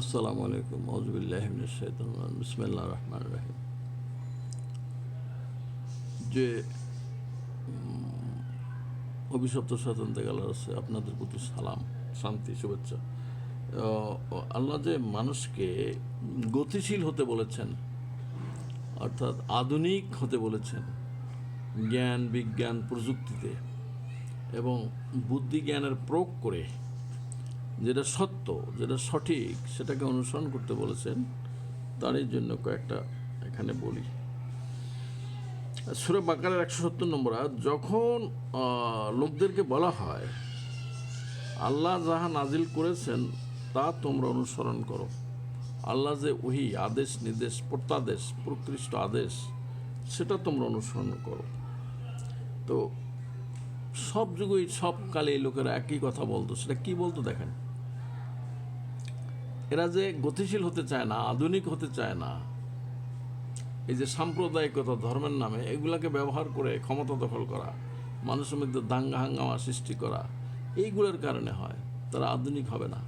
আসসালামু আলাইকুম। আউজবিল্লাহিমিন শৈতান বিসমিল্লাহ রহমান রাহিম। যে অভিশপ্ত স্বতন্ত্র গেল আছে আপনাদের প্রতি সালাম, শান্তি, শুভেচ্ছা। আল্লাহ যে মানুষকে গতিশীল হতে বলেছেন, অর্থাৎ আধুনিক হতে বলেছেন জ্ঞান, বিজ্ঞান প্রযুক্তিতে এবং বুদ্ধি জ্ঞানের প্রয়োগ করে যেটা সত্য, যেটা সঠিক, সেটাকে অনুসরণ করতে বলেছেন, তারই জন্য কয়েকটা এখানে বলি। সুরে বাকারের একশো সত্তর নম্বর যখন লোকদেরকে বলা হয়, আল্লাহ যাহা নাজিল করেছেন, তা তোমরা অনুসরণ করো। আল্লাহ যে ওহি, আদেশ, নির্দেশ, প্রত্যাদেশ, প্রকৃষ্ট আদেশ, সেটা তোমরা অনুসরণ করো। তো সব যুগই সব কালে লোকেরা একই কথা বলতো, সেটা কি বলতো দেখেন? এরা যে গতিশীল হতে চায় না, আধুনিক হতে চায় না, এই যে সাম্প্রদায়িকতা, ধর্মের নামে, এগুলাকে ব্যবহার করে ক্ষমতা দখল করা, মানুষের মধ্যে দাঙ্গা হাঙ্গামা সৃষ্টি করা, এইগুলোর কারণে হয়। তারা আধুনিক হবে না,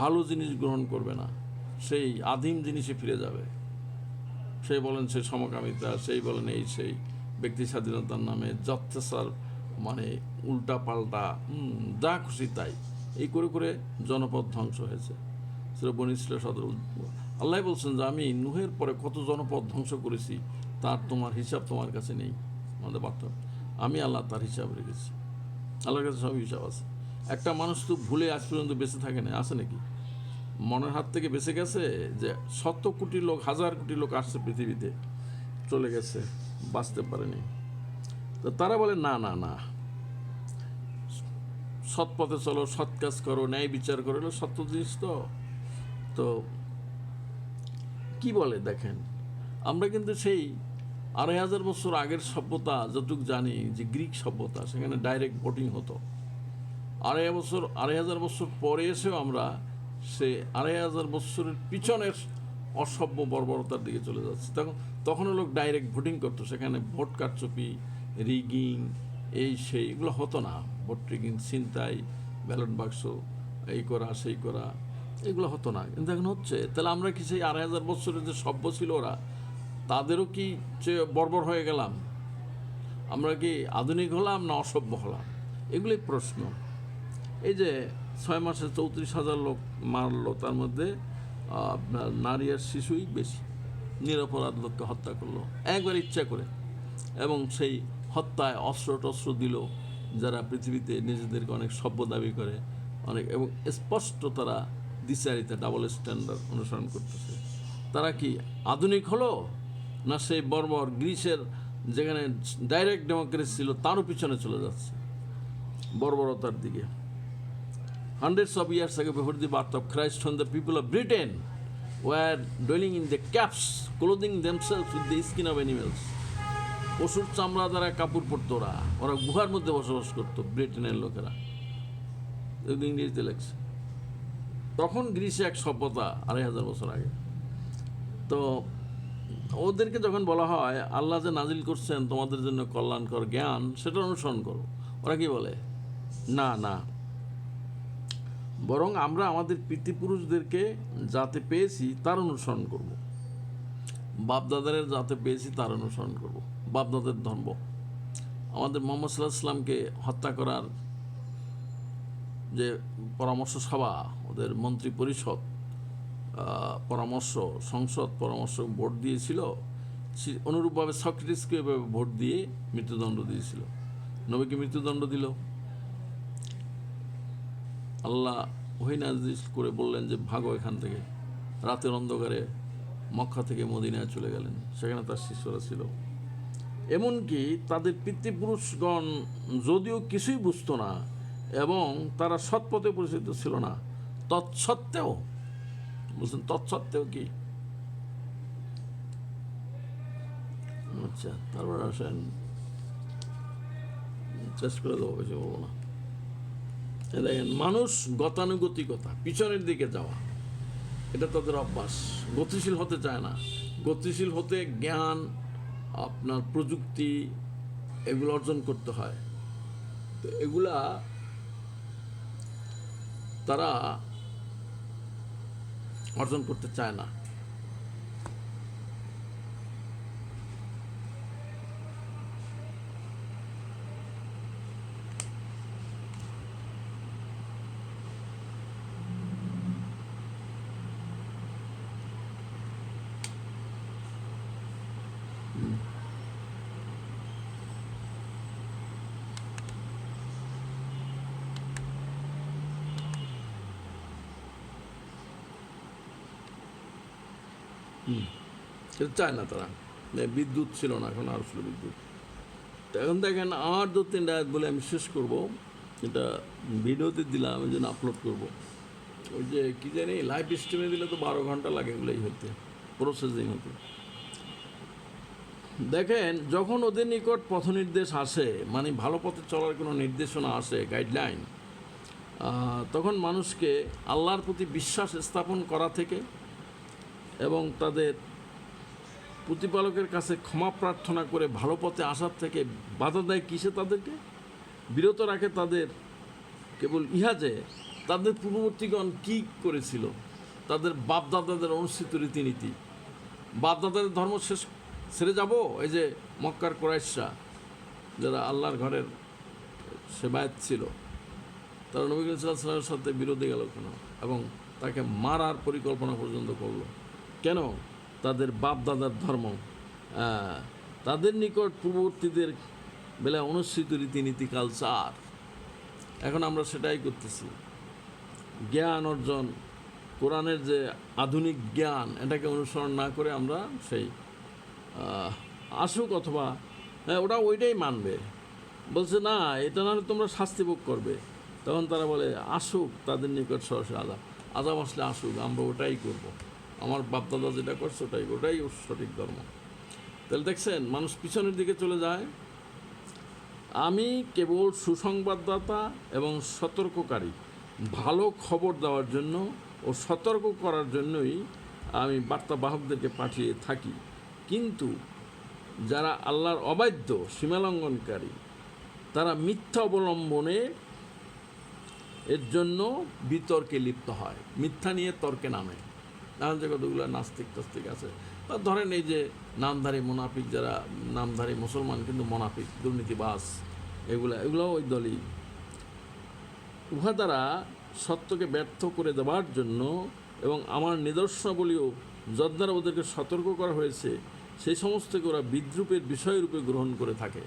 ভালো জিনিস গ্রহণ করবে না, সেই আদিম জিনিসে ফিরে যাবে। সেই বলেন সে সমকামিতা, সেই বলেন এই সেই ব্যক্তি স্বাধীনতার নামে যথেসার মানে উল্টা পাল্টা যা খুশি তাই। এই করে করে জনপদ ধ্বংস হয়েছে। সেটা বনিছিল সদর আল্লাহ বলছেন যে, আমি নুহের পরে কত জনপদ ধ্বংস করেছি, তার তোমার হিসাব তোমার কাছে নেই। আমাদের বার্তা। আমি আল্লাহ তার হিসাব রেখেছি। আল্লাহর কাছে সব হিসাব আছে। একটা মানুষ তো ভুলে আজ পর্যন্ত বেঁচে থাকে না, আছে নাকি? মনের হাত থেকে বেঁচে গেছে যে, শত কোটি লোক, হাজার কোটি লোক আসছে পৃথিবীতে, চলে গেছে, বাঁচতে পারেনি। তো তারা বলে, না না না। সৎ পথে চলো, সৎ কাজ করো, ন্যায় বিচার করো সত্য জিনিস তো। তো কি বলে দেখেন? আমরা কিন্তু সেই আড়াই হাজার বছর আগের সভ্যতা যতটুকু জানি যে গ্রিক সভ্যতা, সেখানে ডাইরেক্ট ভোটিং হতো। আড়াই বছর, আড়াই হাজার বছর পরে এসেও আমরা সে আড়াই হাজার বছরের পিছনের অসভ্য বর্বরতার দিকে চলে যাচ্ছে। তখন, তখনও লোক ডাইরেক্ট ভোটিং করতো, সেখানে ভোট কারচুপি রিগিং এই সেই এগুলো হতো না। ভোট রিগিং ছিনতাই ব্যালট বাক্স এই করা, সেই করা। এগুলো হতো না। কিন্তু এখন হচ্ছে, তাহলে আমরা কি সেই আড়াই হাজার বছরের যে সভ্য ছিল ওরা, তাদেরও কি যে বর্বর হয়ে গেলাম? আমরা কি আধুনিক হলাম না অসভ্য হলাম? এগুলোই প্রশ্ন। এই যে ছয় মাসে চৌত্রিশ হাজার লোক মারলো, তার মধ্যে আপনার নারী আর শিশুই বেশি। নিরপরাধ লোককে হত্যা করল। একবার ইচ্ছা করে। এবং সেই হত্যায় অস্ত্র টস্ত্র দিল, যারা পৃথিবীতে নিজেদেরকে অনেক সভ্য দাবি করে, অনেক, এবং স্পষ্ট তারা দিশারিতে ডাবল স্ট্যান্ডার্ড অনুসরণ করতেছে। তারা কি আধুনিক হলো? না সেই বর্বর গ্রিসের যেখানে ডাইরেক্ট ডেমোক্রেসি ছিল তারও পিছনে চলে যাচ্ছে বর্বরতার দিকে। Hundreds of years ago before the birth of Christ, when the people of Britain were dwelling in the caves, clothing themselves with the skin of animals. পশুর চামড়া দ্বারা কাপড় পরতো ওরা। ওরা গুহার মধ্যে বসবাস করতো ব্রিটেনের লোকেরা। ইংরেজিতে লেখছে। তখন গ্রিসে এক সভ্যতা আড়াই হাজার বছর আগে। তো ওদেরকে যখন বলা হয়, আল্লাহ যে নাজিল করছেন তোমাদের জন্য কল্যাণকর জ্ঞান, সেটা অনুসরণ করো। ওরা কি বলে? না না। বরং আমরা আমাদের পিতৃপুরুষদেরকে যাতে পেয়েছি, তার অনুসরণ করব। বাপদাদারের যাতে পেয়েছি, তার অনুসরণ করব। বাপদাদের ধর্ম। আমাদের মোহাম্মদ সাল্লাহ ইসলামকে হত্যা করার যে পরামর্শ সভা, ওদের মন্ত্রী পরিষদ পরামর্শ, সংসদ পরামর্শ ভোট দিয়েছিল অনুরূপভাবে সক্রেটিসকে এভাবে ভোট দিয়ে মৃত্যুদণ্ড দিয়েছিল। নবীকে মৃত্যুদণ্ড দিল। আল্লাহ ওহিনাজিস করে বললেন যে, ভাগো এখান থেকে। রাতের অন্ধকারে মক্কা থেকে মদিনায় চলে গেলেন। সেখানে তার শিষ্যরা ছিল। এমনকি তাদের পিতৃপুরুষগণ যদিও কিছুই বুঝতো না এবং তারা সৎপথে পরিচিত ছিল না। তৎসত্ত্বেও, বুঝলেন, তৎসত্ত্বেও কি? আচ্ছা তারপর আসেন। শেষ করে দেবো, কিছু বলব না। দেখেন, মানুষ গতানুগতিকতা, পিছনের দিকে যাওয়া, এটা তাদের অভ্যাস। গতিশীল হতে চায় না। গতিশীল হতে জ্ঞান, আপনার প্রযুক্তি, এগুলো অর্জন করতে হয়। তো এগুলা তারা অর্জন করতে চায় না। সেটা চায় না তারা। বিদ্যুৎ ছিল না এখন, আর ছিল বিদ্যুৎ। এখন দেখেন আমার দু তিনটা আয়াত বলে আমি শেষ করব। এটা ভিডিওতে দিলাম জন্য আপলোড করব। ওই যে, কী জানি লাইভ স্ট্রিমে দিলে তো বারো ঘণ্টা লাগে এগুলোই হতে প্রসেসিং হতে দেখেন, যখন ওদের নিকট পথ নির্দেশ আসে মানে ভালো পথে চলার কোনো নির্দেশনা আসে গাইডলাইন তখন মানুষকে আল্লাহর প্রতি বিশ্বাস স্থাপন করা থেকে এবং তাদের প্রতিপালকের কাছে ক্ষমা প্রার্থনা করে ভালো পথে আসার থেকে বাধা দেয় কিসে তাদেরকে? বিরত রাখে তাদের কেবল ইহা যে তাদের পূর্ববর্তীগণ কি করেছিল? তাদের বাপদাদাদের অনুষ্ঠিত রীতিনীতি। বাপদাদাদের ধর্ম শেষ ছেড়ে যাব? এই যে মক্কার কোরাইশা যারা আল্লাহর ঘরের সেবায়ত ছিল, তারা নবী সাল্লামের সাথে বিরোধী গেল কেন? এবং তাকে মারার পরিকল্পনা পর্যন্ত করল। কেন তাদের বাপ দাদার ধর্ম তাদের নিকট পূর্ববর্তীদের বেলায় অনুষ্ঠিত রীতিনীতি কালচার। এখন আমরা সেটাই করতেছি। জ্ঞান অর্জন, কোরআনের যে আধুনিক জ্ঞান, এটাকে অনুসরণ না করে আমরা সেই আসুক অথবা হ্যাঁ ওটা ওইটাই মানবে। বলছে, না, এটা না হলে তোমরা শাস্তি ভোগ করবে। তখন তারা বলে, আসুক, তাদের নিকট সরাসরি আজাব আজাব আসলে আসুক, আমরা ওটাই করব। আমার বাপদাদা যেটা করছে ওটাই ওটাই সঠিক ধর্ম। তাহলে দেখছেন, মানুষ পিছনের দিকে চলে যায়। আমি কেবল সুসংবাদদাতা এবং সতর্ককারী। ভালো খবর দেওয়ার জন্য ও সতর্ক করার জন্যই আমি বার্তাবাহকদেরকে পাঠিয়ে থাকি। কিন্তু যারা আল্লাহর অবাধ্য, সীমালঙ্ঘনকারী, তারা মিথ্যা অবলম্বনে এর জন্য বিতর্কে লিপ্ত হয়। মিথ্যা নিয়ে তর্কে নামে। নানান যে কতগুলো নাস্তিক টাস্তিক আছে। বা ধরেন এই যে নামধারী মোনাফিক যারা, নামধারী মুসলমান কিন্তু মোনাফিক দুর্নীতিবাস এগুলা এগুলো ওই দলই। উহা দ্বারা সত্যকে ব্যর্থ করে দেওয়ার জন্য এবং আমার নিদর্শনাবলীও যদ্বারা ওদেরকে সতর্ক করা হয়েছে, সেই সমস্তকে ওরা বিদ্রুপের বিষয়রূপে গ্রহণ করে থাকে।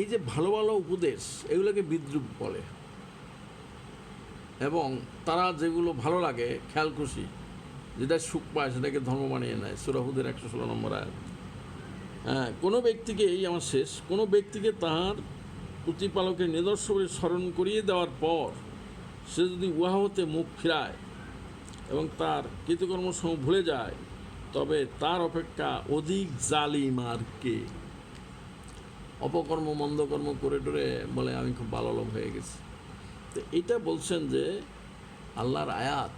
এই যে ভালো ভালো উপদেশ, এগুলোকে বিদ্রুপ বলে। এবং তারা যেগুলো ভালো লাগে, খেয়াল খুশি যেটা সুখ পায় সেটাকে ধর্ম বানিয়ে নেয় সুরাহুদের একশো ষোলো নম্বর আয়াত। হ্যাঁ কোনো ব্যক্তিকে এই আমার শেষ, কোনো ব্যক্তিকে তাহার প্রতিপালকের নিদর্শনে স্মরণ করিয়ে দেওয়ার পর সে যদি উহা হতে মুখ ফিরায় এবং তার কৃতকর্মসমূহ ভুলে যায়, তবে তার অপেক্ষা অধিক জালিম আর কে? অপকর্ম, মন্দকর্ম করে টরে বলে আমি খুব ভালো লোক হয়ে গেছি। তো এটা বলছেন যে আল্লাহর আয়াত,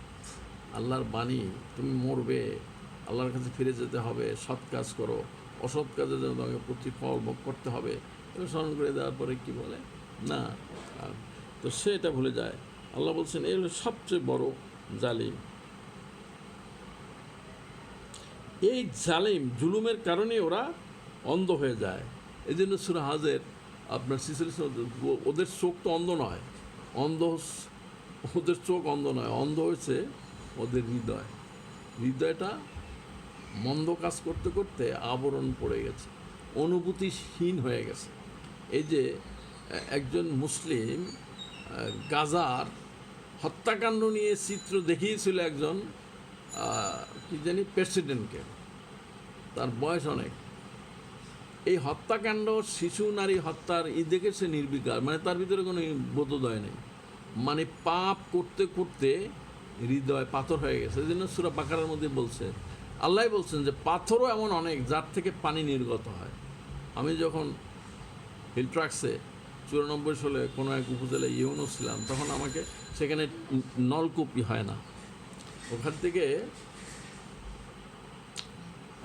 আল্লাহর বাণী, তুমি মরবে, আল্লাহর কাছে ফিরে যেতে হবে, সৎ কাজ করো, অসৎ কাজের জন্য তোমাকে প্রতিফল ভোগ করতে হবে। এটা স্মরণ করে দেওয়ার পরে কি বলে? না। তো সে এটা ভুলে যায়। আল্লাহ বলছেন এই হলো সবচেয়ে বড় জালিম। এই জালিম, জুলুমের কারণে ওরা অন্ধ হয়ে যায়। এই জন্য সুরা হাজের আপনার সিসিল ওদের চোখ তো অন্ধ নয়। অন্ধ ওদের চোখ অন্ধ নয়, অন্ধ হয়েছে ওদের হৃদয়। হৃদয়টা মন্দ কাজ করতে করতে আবরণ পড়ে গেছে, অনুভূতিহীন হয়ে গেছে। এই যে একজন মুসলিম গাজার হত্যাকাণ্ড নিয়ে চিত্র দেখিয়েছিল একজন কি জানি, প্রেসিডেন্টকে। তার বয়স অনেক। এই হত্যাকাণ্ড, শিশু, নারী হত্যার ই দেখে সে নির্বিকার। মানে তার ভিতরে কোনো বোধোদয় নেই। মানে পাপ করতে করতে হৃদয় পাথর হয়ে গেছে। এই জন্য সুরা বাকারার মধ্যে বলছে, আল্লাহ বলছেন যে পাথরও এমন অনেক যার থেকে পানি নির্গত হয়। আমি যখন হিলট্রাক্সে চুরানব্বই সালে কোনো এক উপজেলায় ইউনো ছিলাম, তখন আমাকে সেখানে নলকূপই হয় না। ওখান থেকে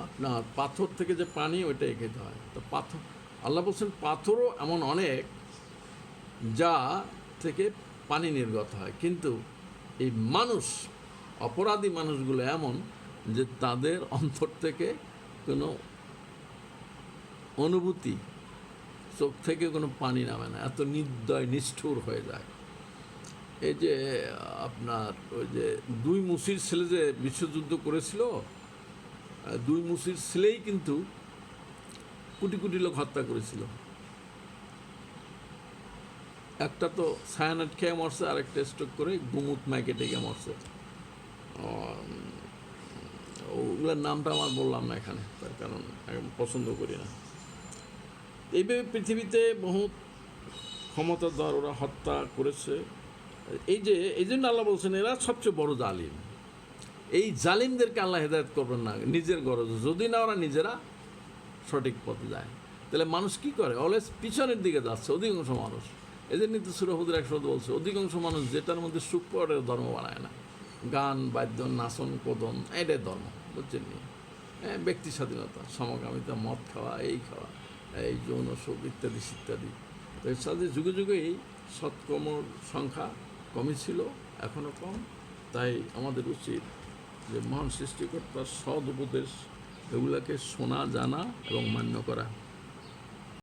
আপনার পাথর থেকে যে পানি, ওইটাই খেতে হয়। তো পাথর, আল্লাহ বলছেন, পাথরও এমন অনেক যা থেকে পানি নির্গত হয়। কিন্তু এই মানুষ, অপরাধী মানুষগুলো এমন যে তাদের অন্তর থেকে কোনো অনুভূতি, চোখ থেকে কোনো পানি নামে না, এত নির্দয়, নিষ্ঠুর হয়ে যায়। এই যে আপনার ওই যে দুই মুসির ছেলে যে বিশ্বযুদ্ধ করেছিল দুই মুসির ছেলেই কিন্তু কোটি কোটি লোক হত্যা করেছিল। একটা তো সায়ানাইড খেয়ে মরছে, আরেকটা স্ট্রোক করে গুমুত ম্যাকেটে গিয়ে মরছে। ওগুলোর নামটা আমার বললাম না এখানে, তার কারণ পছন্দ করি না। এইভাবে পৃথিবীতে বহু ক্ষমতাধর ওরা হত্যা করেছে। এই যে, এই জন্য আল্লাহ বলছেন, এরা সবচেয়ে বড় জালিম। এই জালিমদেরকে আল্লাহ হেদায়ত করবেন না, নিজের গরজ। যদি না, ওরা নিজেরা সঠিক পথে যায়। তাহলে মানুষ কি করে? অলওয়েজ পিছনের দিকে যাচ্ছে, অধিকাংশ মানুষ। এদের নীতি সুরহুদের একশো বলছে, অধিকাংশ মানুষ যেটার মধ্যে সুখ পড়ে ধর্ম বানায় না। গান বাদ্য নাচন, কোদন, এটাই ধর্ম, বুঝছেন নি? হ্যাঁ ব্যক্তি স্বাধীনতা, সমকামিতা, মদ খাওয়া, এই খাওয়া, এই যৌন সুখ ইত্যাদি ইত্যাদি তো এর সাথে যুগে যুগে এই সৎকর্মর সংখ্যা কমই ছিল এখনও কম। তাই আমাদের উচিত যে মহান সৃষ্টিকর্তার সদ উপদেশ এগুলাকে শোনা জানা এবং মান্য করা।